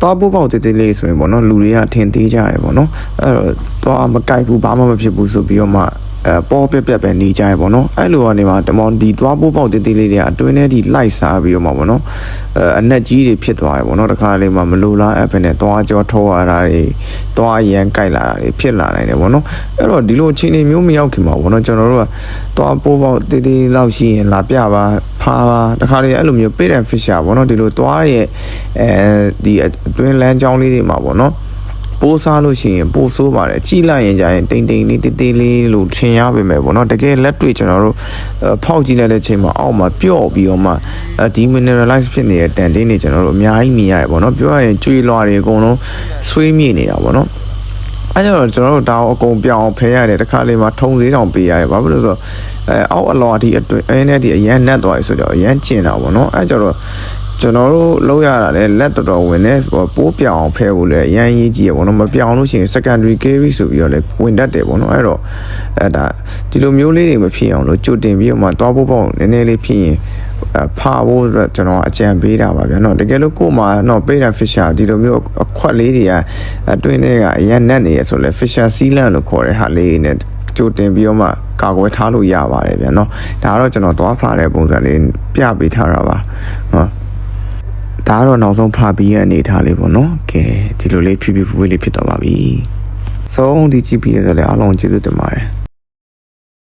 သွားပိုးပေါက်တေးသေးလေးဆိုရင်ပေါ့နော်လူတွေကထင်သေးကြတယ်ပေါ့နော်အဲ့တော့သွားမကြိုက်ဘူးဘာမှမဖြစ်ဘူးဆိုပြီးတော့မှ အဲပေါ်ပြက်ပြက်ပဲနေကြရပေါ့နော်အဲ့လိုကနေမှတမောင်ဒီသွားပိုးပေါက်တေးသေးလေးတွေကအတွင်းထဲဒီလိုက်စားပြီးတော့မှပေါ့နော်အဲအနက်ကြီးတွေဖြစ်သွားရပေါ့နော်တခါလေးမှမလိုလားအပ်ပဲနဲ့သွားကြောထောရတာတွေသွားရန်ကြိုက်လာတာတွေဖြစ်လာနိုင်တယ်ပေါ့နော်အဲ့တော့ဒီလိုအခြေအနေမျိုးမရောက်ခင်မှာပေါ့နော်ကျွန်တော်တို့ကသွားပိုးပေါက်တေးသေးလောက်ရှိရင်လာပြပါဖားပါတခါလေးအဲ့လိုမျိုး pay and fisher ပေါ့နော်ဒီလိုသွားရဲ့အဲဒီအတွင်းလမ်းကြောင်းလေးတွေမှာပေါ့နော် ပိုးစားလို့ရှိရင်ပိုးဆိုးပါတယ်ကြိလိုက်ရင်ကြာရင်တိမ်တိမ်လေးတေးသေးလေးလို့ထင်ရပါမယ်ပေါ့နော်တကယ်လက်တွေ့ကျွန်တော်တို့အဲဖောက်ကြည့်လိုက်တဲ့ချိန်မှာအောက်မှာပျော့ပြီးတော့မှအဲ demineralize ဖြစ်နေတဲ့တန်တင်းတွေကျွန်တော်တို့အများကြီးမြင်ရတယ်ပေါ့နော်ပြောရရင်ကျွေးလွှာတွေအကုန်လုံးဆွေးမြေ့နေတာပေါ့နော်အဲကြောင့်ကျွန်တော်တို့ဒါအောင်အကုန်ပြောင်းအောင်ဖဲရတယ်တခါလေးမှာထုံသေးတောင်ပေးရတယ်ဘာဖြစ်လို့လဲဆိုတော့အဲအောက်အလော်အထိအတွင်းအဲနဲ့ဒီအရန်နက်သွားပြီဆိုတော့အရန်ကျင်တာပေါ့နော်အဲကြောင့်တော့ ကျွန်တော်တို့လောက်ရတာလဲလက်တော်တော်ဝင်နေပိုးပြောင်အောင်ဖဲဖို့လဲအရန်ရေးကြည့်ရပေါ့နော်မပြောင်လို့ရှိရင် secondary carry ဆိုပြီးတော့လဲဝင်တတ်တယ်ပေါ့နော်အဲ့တော့အဲဒါဒီလိုမျိုးလေးတွေမဖြစ်အောင်လို့ကြိုတင်ပြီးတော့မှသွားဖို့ပေါ့နည်းနည်းလေးဖြစ်ရင်အဖာဖို့အတွက်ကျွန်တော်အကြံပေးတာပါဗျာเนาะတကယ်လို့ကို့မှာเนาะ pay and fisher ဒီလိုမျိုးအခွက်လေးတွေကအတွင်းထဲကအရန်နက်နေရဆိုလဲ fisher sealant လို့ခေါ်တဲ့ဟာလေးနဲ့ကြိုတင်ပြီးတော့မှကာကွယ်ထားလို့ရပါတယ်ဗျာเนาะဒါကတော့ကျွန်တော်သွားဖားတဲ့ပုံစံလေးပြပေးထားတာပါဟော ဒါကတော့နောက်ဆုံးဖာပြီးရဲ့အနေထားလေးပေါ့နော်ကဲဒီလိုလေးဖြည်းဖြည်းဖွေးလေးဖြစ်တော့ပါပြီဆုံးဒီကြည့်ပြီးရတဲ့လည်းအားလုံးကျေးဇူးတင်ပါတယ်